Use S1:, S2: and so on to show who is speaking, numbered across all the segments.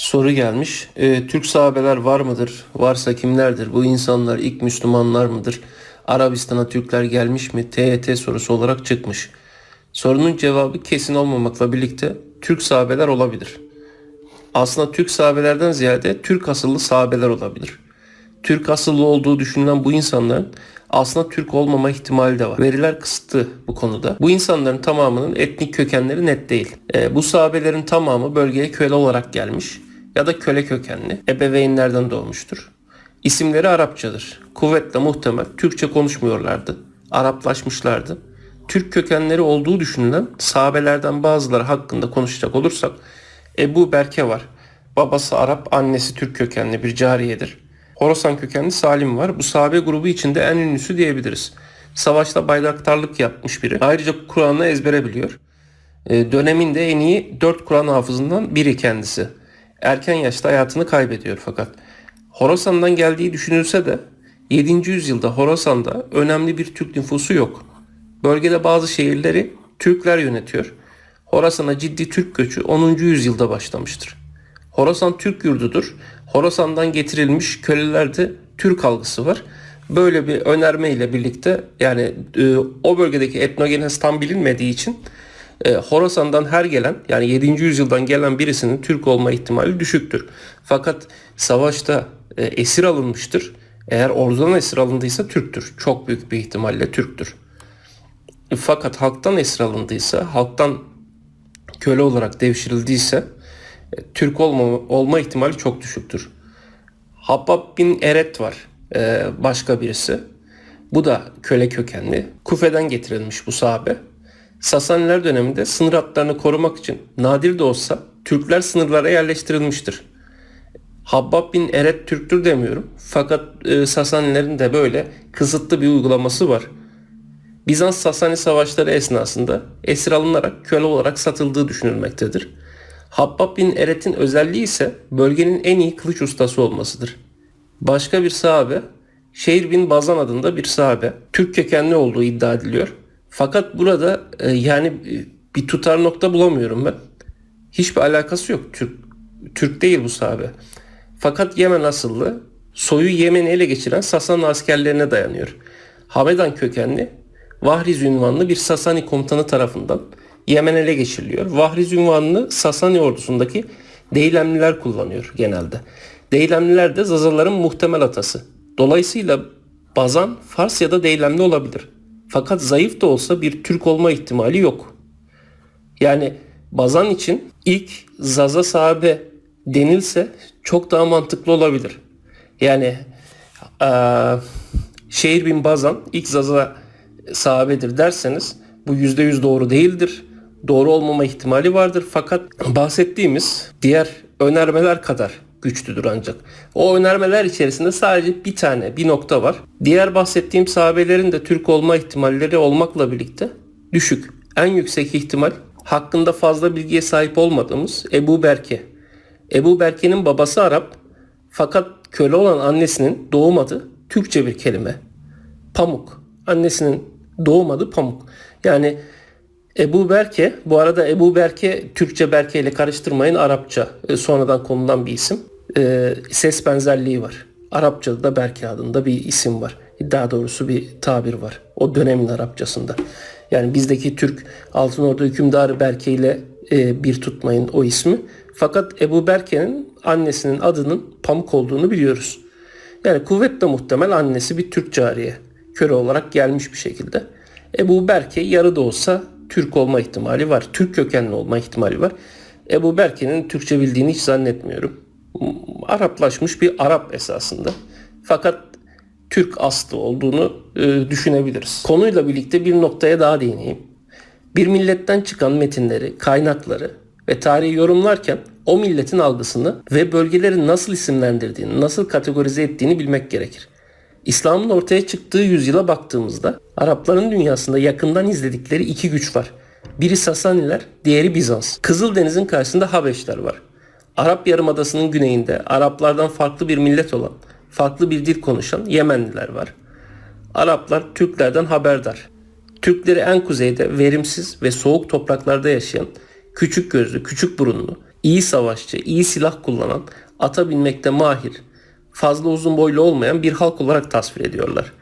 S1: Soru gelmiş. Ee, Türk sahabeler var mıdır? Varsa kimlerdir? Bu insanlar ilk Müslümanlar mıdır? Arabistan'a Türkler gelmiş mi? TET sorusu olarak çıkmış. Sorunun cevabı kesin olmamakla birlikte Türk sahabeler olabilir. Aslında Türk sahabelerden ziyade Türk asıllı sahabeler olabilir. Türk asıllı olduğu düşünülen bu insanların aslında Türk olmama ihtimali de var. Veriler kısıtlı bu konuda. Bu insanların tamamının etnik kökenleri net değil. Ee, bu sahabelerin tamamı bölgeye köle olarak gelmiş ya da köle kökenli ebeveynlerden doğmuştur. İsimleri Arapçadır. Kuvvetle muhtemel Türkçe konuşmuyorlardı. Araplaşmışlardı. Türk kökenleri olduğu düşünülen sahabelerden bazıları hakkında konuşacak olursak Ebu Berke var. Babası Arap, annesi Türk kökenli bir cariyedir. Horasan kökenli Salim var. Bu sahabe grubu içinde en ünlüsü diyebiliriz. Savaşta bayraktarlık yapmış biri. Ayrıca Kur'an'ı ezbere biliyor. E, döneminde en iyi 4 Kur'an hafızından biri kendisi. Erken yaşta hayatını kaybediyor fakat. Horasan'dan geldiği düşünülse de 7. yüzyılda Horasan'da önemli bir Türk nüfusu yok. Bölgede bazı şehirleri Türkler yönetiyor. Horasan'a ciddi Türk göçü 10. yüzyılda başlamıştır. Horasan Türk yurdudur. Horasan'dan getirilmiş kölelerde Türk algısı var. Böyle bir önerme ile birlikte yani e, o bölgedeki etnogenez tam bilinmediği için e, Horasan'dan her gelen yani 7. yüzyıldan gelen birisinin Türk olma ihtimali düşüktür. Fakat savaşta e, esir alınmıştır. Eğer ordudan esir alındıysa Türktür. Çok büyük bir ihtimalle Türktür. Fakat halktan esir alındıysa, halktan köle olarak devşirildiyse e, Türk olma, olma ihtimali çok düşüktür. Habbab bin Eret var e, başka birisi. Bu da köle kökenli. Kufe'den getirilmiş bu sahabe. Sasaniler döneminde sınır hatlarını korumak için nadir de olsa Türkler sınırlara yerleştirilmiştir. Habbab bin Eret Türktür demiyorum. Fakat e, Sasanilerin de böyle kısıtlı bir uygulaması var. Bizans Sasani savaşları esnasında esir alınarak köle olarak satıldığı düşünülmektedir. Habbab bin Eret'in özelliği ise bölgenin en iyi kılıç ustası olmasıdır. Başka bir sahabe, Şehir bin Bazan adında bir sahabe, Türk kökenli olduğu iddia ediliyor. Fakat burada e, yani e, bir tutar nokta bulamıyorum ben. Hiçbir alakası yok. Türk Türk değil bu sahabe. Fakat Yemen asıllı, soyu Yemen'i ele geçiren Sasani askerlerine dayanıyor. Hamedan kökenli, Vahriz ünvanlı bir Sasani komutanı tarafından Yemen ele geçiriliyor. Vahriz ünvanını Sasani ordusundaki Deylemliler kullanıyor genelde. Deylemliler de Zazaların muhtemel atası. Dolayısıyla Bazan Fars ya da Deylemli olabilir. Fakat zayıf da olsa bir Türk olma ihtimali yok. Yani Bazan için ilk Zaza sahabe denilse çok daha mantıklı olabilir. Yani eee Şehir bin Bazan ilk Zaza sahabedir derseniz bu %100 doğru değildir. Doğru olmama ihtimali vardır fakat bahsettiğimiz diğer önermeler kadar güçlüdür ancak. O önermeler içerisinde sadece bir tane bir nokta var. Diğer bahsettiğim sahabelerin de Türk olma ihtimalleri olmakla birlikte düşük. En yüksek ihtimal hakkında fazla bilgiye sahip olmadığımız Ebu Berke. Ebu Berke'nin babası Arap fakat köle olan annesinin doğum adı Türkçe bir kelime. Pamuk. Annesinin doğum adı Pamuk. Yani Ebu Berke, bu arada Ebu Berke Türkçe Berke ile karıştırmayın Arapça e, sonradan konulan bir isim. E, ses benzerliği var. Arapçada da Berke adında bir isim var. Daha doğrusu bir tabir var. O dönemin Arapçasında. Yani bizdeki Türk Altınordu hükümdarı Berke ile e, bir tutmayın o ismi. Fakat Ebu Berke'nin annesinin adının Pamuk olduğunu biliyoruz. Yani kuvvetle muhtemel annesi bir Türk cariye. Köre olarak gelmiş bir şekilde. Ebu Berke yarı da olsa Türk olma ihtimali var. Türk kökenli olma ihtimali var. Ebu Berke'nin Türkçe bildiğini hiç zannetmiyorum. Araplaşmış bir Arap esasında. Fakat Türk aslı olduğunu e, düşünebiliriz. Konuyla birlikte bir noktaya daha değineyim. Bir milletten çıkan metinleri, kaynakları ve tarihi yorumlarken o milletin algısını ve bölgeleri nasıl isimlendirdiğini, nasıl kategorize ettiğini bilmek gerekir. İslam'ın ortaya çıktığı yüzyıla baktığımızda Arapların dünyasında yakından izledikleri iki güç var. Biri Sasaniler, diğeri Bizans. Kızıldeniz'in karşısında Habeşler var. Arap Yarımadası'nın güneyinde Araplardan farklı bir millet olan, farklı bir dil konuşan Yemenliler var. Araplar Türklerden haberdar. Türkleri en kuzeyde verimsiz ve soğuk topraklarda yaşayan, küçük gözlü, küçük burunlu, iyi savaşçı, iyi silah kullanan, ata binmekte mahir, fazla uzun boylu olmayan bir halk olarak tasvir ediyorlar.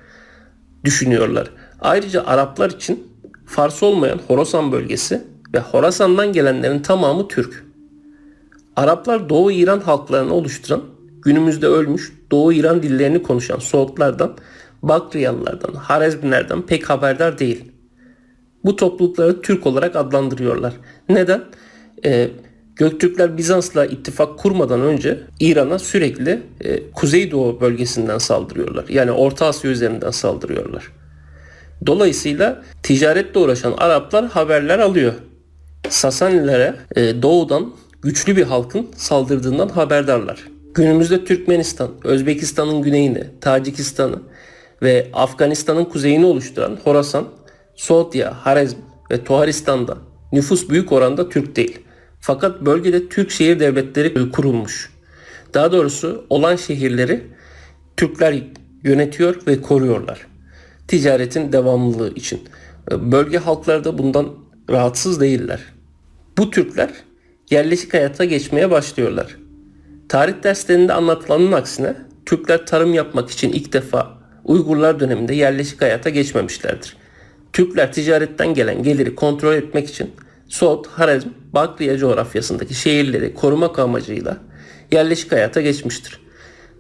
S1: Düşünüyorlar. Ayrıca Araplar için Fars olmayan Horasan bölgesi ve Horasan'dan gelenlerin tamamı Türk. Araplar Doğu İran halklarını oluşturan, günümüzde ölmüş Doğu İran dillerini konuşan Soğutlardan, Bakriyalılardan, Harezmlerden pek haberdar değil. Bu toplulukları Türk olarak adlandırıyorlar. Neden? Ee, Göktürkler Bizans'la ittifak kurmadan önce İran'a sürekli e, Kuzeydoğu bölgesinden saldırıyorlar. Yani Orta Asya üzerinden saldırıyorlar. Dolayısıyla ticaretle uğraşan Araplar haberler alıyor. Sasanilere e, doğudan güçlü bir halkın saldırdığından haberdarlar. Günümüzde Türkmenistan, Özbekistan'ın güneyini, Tacikistan'ı ve Afganistan'ın kuzeyini oluşturan Horasan, Soğutya, Harezm ve Toharistan'da nüfus büyük oranda Türk değil. Fakat bölgede Türk şehir devletleri kurulmuş. Daha doğrusu olan şehirleri Türkler yönetiyor ve koruyorlar. Ticaretin devamlılığı için. Bölge halkları da bundan rahatsız değiller. Bu Türkler yerleşik hayata geçmeye başlıyorlar. Tarih derslerinde anlatılanın aksine Türkler tarım yapmak için ilk defa Uygurlar döneminde yerleşik hayata geçmemişlerdir. Türkler ticaretten gelen geliri kontrol etmek için Soğut, Harezm, Bakriya coğrafyasındaki şehirleri korumak amacıyla yerleşik hayata geçmiştir.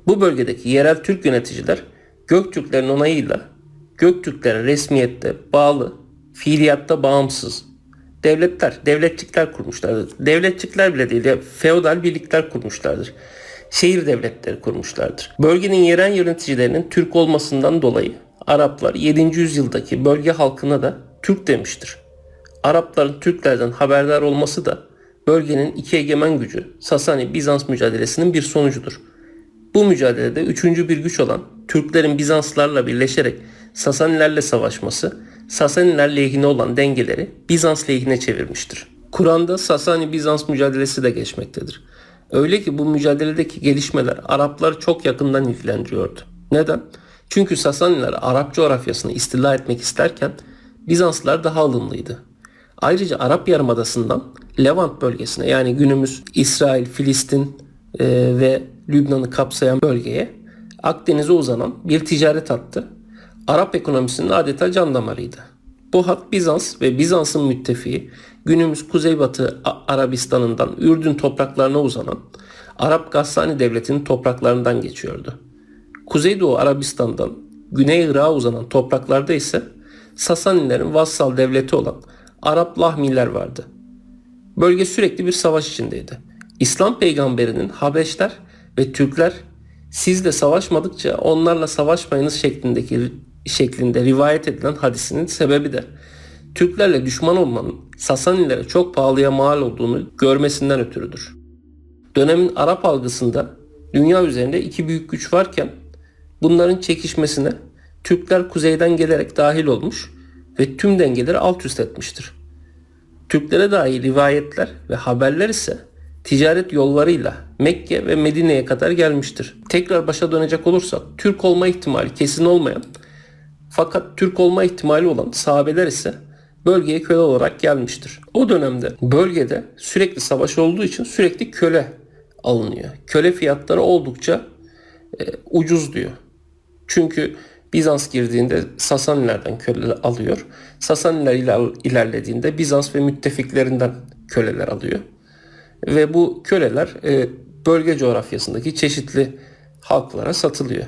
S1: Bu bölgedeki yerel Türk yöneticiler Göktürklerin onayıyla Göktürklere resmiyette bağlı, fiiliyatta bağımsız devletler, devletçikler kurmuşlardır. Devletçikler bile değil, ya, feodal birlikler kurmuşlardır. Şehir devletleri kurmuşlardır. Bölgenin yerel yöneticilerinin Türk olmasından dolayı Araplar 7. yüzyıldaki bölge halkına da Türk demiştir. Arapların Türklerden haberdar olması da bölgenin iki egemen gücü Sasani-Bizans mücadelesinin bir sonucudur. Bu mücadelede üçüncü bir güç olan Türklerin Bizanslarla birleşerek Sasanilerle savaşması, Sasaniler lehine olan dengeleri Bizans lehine çevirmiştir. Kur'an'da Sasani-Bizans mücadelesi de geçmektedir. Öyle ki bu mücadeledeki gelişmeler Arapları çok yakından ilgilendiriyordu. Neden? Çünkü Sasaniler Arap coğrafyasını istila etmek isterken Bizanslılar daha alımlıydı. Ayrıca Arap Yarımadası'ndan Levant bölgesine yani günümüz İsrail, Filistin e, ve Lübnan'ı kapsayan bölgeye Akdeniz'e uzanan bir ticaret hattı Arap ekonomisinin adeta can damarıydı. Bu hat Bizans ve Bizans'ın müttefiği günümüz Kuzeybatı Arabistan'ından Ürdün topraklarına uzanan Arap Gassani Devleti'nin topraklarından geçiyordu. Kuzeydoğu Arabistan'dan Güney Irak'a uzanan topraklarda ise Sasanilerin vassal devleti olan Arap Lahmiler vardı. Bölge sürekli bir savaş içindeydi. İslam peygamberinin Habeşler ve Türkler sizle savaşmadıkça onlarla savaşmayınız şeklindeki şeklinde rivayet edilen hadisinin sebebi de Türklerle düşman olmanın Sasanilere çok pahalıya mal olduğunu görmesinden ötürüdür. Dönemin Arap algısında dünya üzerinde iki büyük güç varken bunların çekişmesine Türkler kuzeyden gelerek dahil olmuş ve tüm dengeleri alt üst etmiştir. Türklere dair rivayetler ve haberler ise ticaret yollarıyla Mekke ve Medine'ye kadar gelmiştir. Tekrar başa dönecek olursak Türk olma ihtimali kesin olmayan fakat Türk olma ihtimali olan sahabeler ise bölgeye köle olarak gelmiştir. O dönemde bölgede sürekli savaş olduğu için sürekli köle alınıyor. Köle fiyatları oldukça e, ucuz diyor. Çünkü Bizans girdiğinde Sasanilerden köle alıyor. Sasaniler ilerlediğinde Bizans ve müttefiklerinden köleler alıyor. Ve bu köleler e, bölge coğrafyasındaki çeşitli halklara satılıyor.